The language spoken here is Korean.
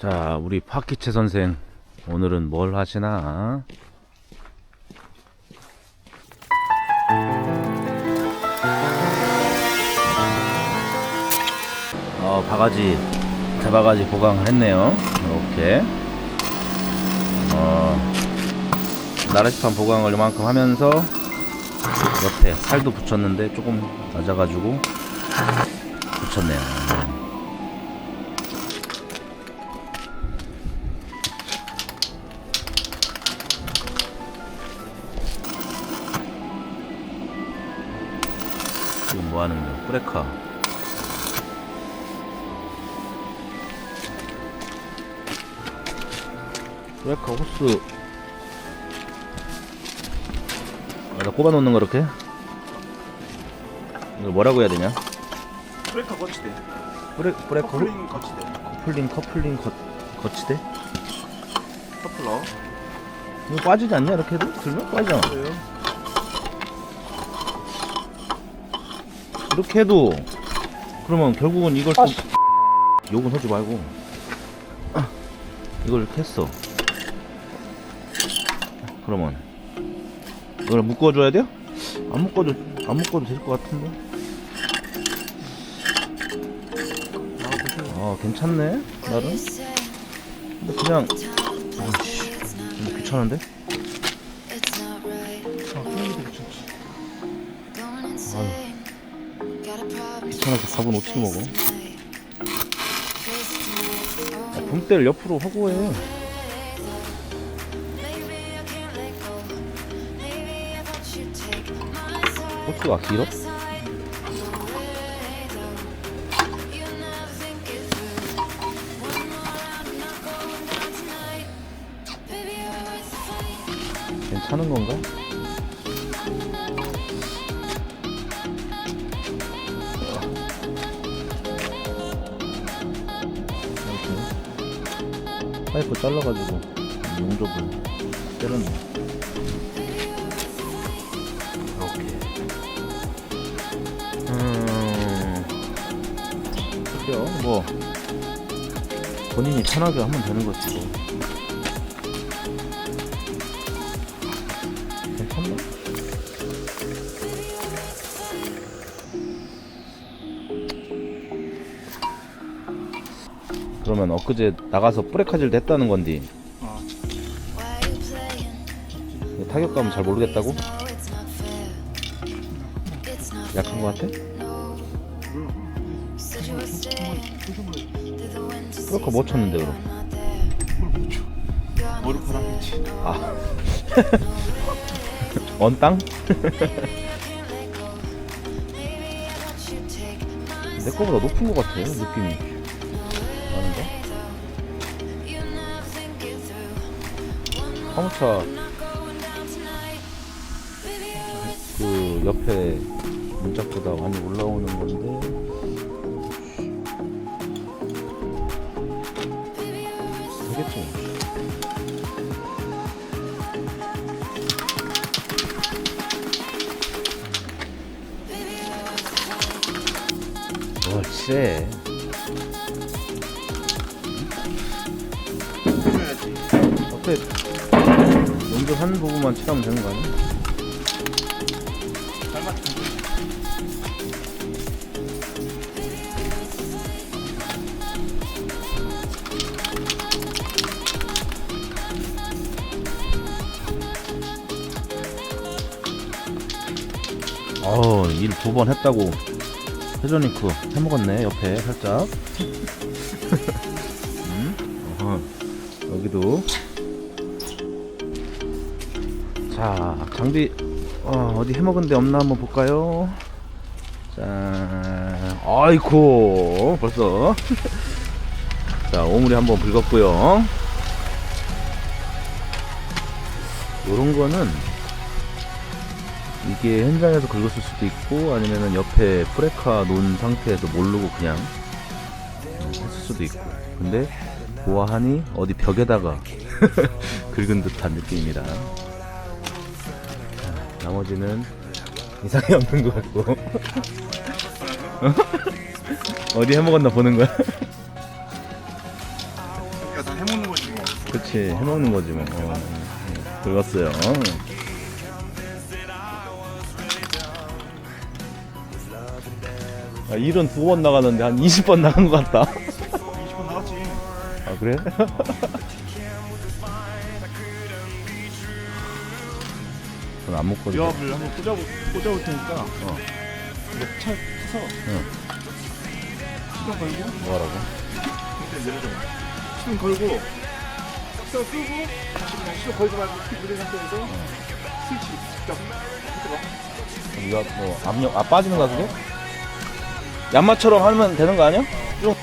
자, 우리 파키채 선생 오늘은 뭘 하시나? 어, 바가지, 대바가지 보강을 했네요. 이렇게. 어, 나라시판 보강을 이만큼 하면서 옆에 살도 붙였는데 조금 낮아가지고 붙였네요. 뭐 하는 거야? 브레카. 브레카 호스. 아, 나 꼽아 놓는 거 이렇게? 이거 뭐라고 해야 되냐? 브레이커 거치대 브레, 브레카 호, 커플링 거치대 커플링, 커플링, 거, 거치대? 커플러 이거 빠지지 않냐? 이렇게 해도? 들면 빠지잖아. 그래요 이렇게 해도 그러면 결국은 이걸 또 욕은 하지 말고 아, 이걸 이렇게 했어. 그러면 이걸 묶어줘야 돼요? 안 묶어도 안 묶어도 될 것 같은데? 아 괜찮네 나름. 근데 그냥 아이씨 좀 귀찮은데? 아 플레이도 괜찮지 귀찮아서 밥은 어떻게 먹어 아, 붕대를 옆으로 하고 해 호수가 길어? 괜찮은 건가? 파이프 잘라가지고. 용접을 때렸네. 이렇게 음 그래요 뭐 본인이 편하게 하면 되는 거지 뭐. 그러면 엊그제 나가서 브레카질 했다는 건디 아 타격감은 잘 모르겠다고? 약한 거 같아? 브레카 못 쳤는데 그럼 머리카락이지 아 언땅? 내 거보다 높은 거 같아 느낌이 아닌가? 화물차 그 옆에 문짝보다 많이 올라오는 건데 되겠지 뭐. 어때 용접한 부분만 칠하면 되는 거 아니야? 어우 일 두 번 했다고 회전링크 해먹었네 옆에 살짝 음? 어허. 여기도 자 장비 어, 어디 해먹은 데 없나 한번 볼까요? 자 아이고 벌써. 자 오물이 한번 붉었고요. 요런 거는 이게 현장에서 긁었을 수도 있고 아니면은 옆에 프레카 놓은 상태에서 모르고 그냥 음, 했을 수도 있고. 근데 보아하니 어디 벽에다가 긁은 듯한 느낌입니다. 자, 나머지는 이상이 없는 것 같고 어디 해먹었나 보는 거야 해먹는 거지 뭐. 그치 해먹는 거지 뭐 어, 어, 긁었어요 아, 일은 두 번 나가는데 한 20번 나간 것 같다 20분 나갔지. 아 그래? 전안 먹거든요 유압을 한번 꽂아볼, 꽂아볼 테니까. 어. 이거 차 타서 응. 시동 걸고 뭐하라고? 일단 내려줘. 시동 걸고 시동 끄고 다시 그냥 시동 걸지 말고 키 누른 상태에서 스위치 직접 해봐. 뭐 압력 아 빠지는 거야 그게? 얀마처럼 하면 되는 거 아니야? 좀